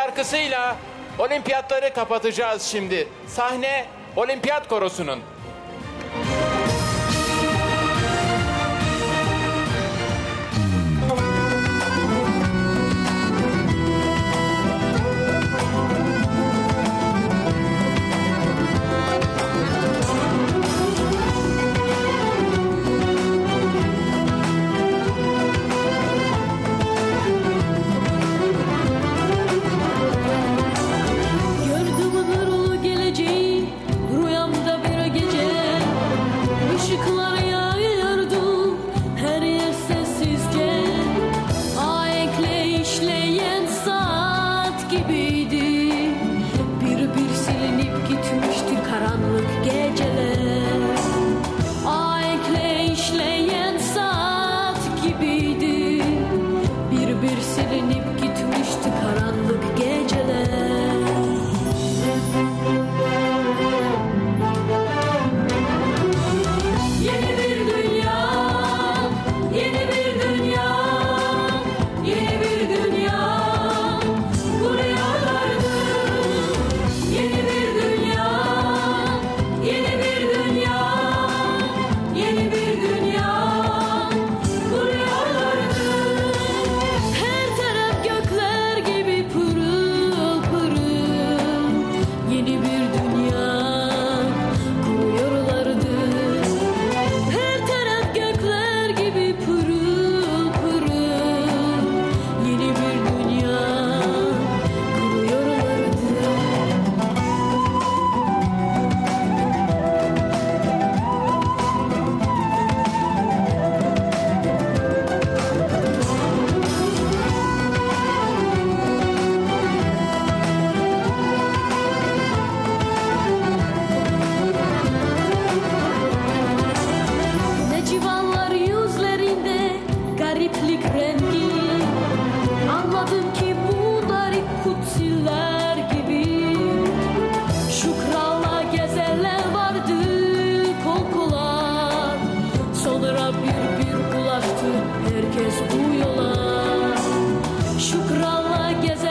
şarkısıyla olimpiyatları kapatacağız şimdi. Sahne olimpiyat korosunun. águias